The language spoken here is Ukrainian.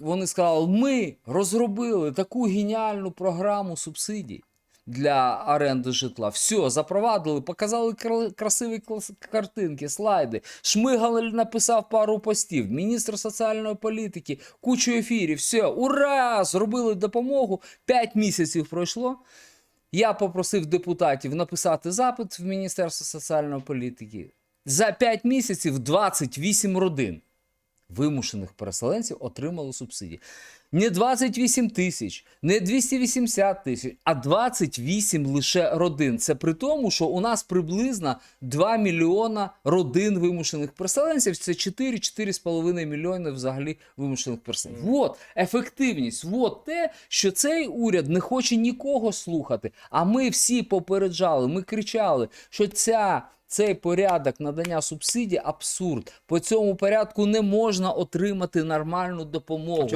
вони сказали: ми розробили таку геніальну програму субсидій для оренди житла. Все, запровадили, показали красиві картинки, слайди. Шмигаль написав пару постів, міністр соціальної політики, кучу ефірів. Все, ура! Зробили допомогу. П'ять місяців пройшло. Я попросив депутатів написати запит в Міністерство соціальної політики. За 5 місяців 28 родин вимушених переселенців отримали субсидії. Не 28 тисяч, не 280 тисяч, а 28 лише родин. Це при тому, що у нас приблизно 2 мільйона родин вимушених переселенців. Це 4-4,5 мільйони взагалі вимушених переселенців. От ефективність, от те, що цей уряд не хоче нікого слухати. А ми всі попереджали, ми кричали, що ця. Цей порядок надання субсидій абсурд. По цьому порядку не можна отримати нормальну допомогу.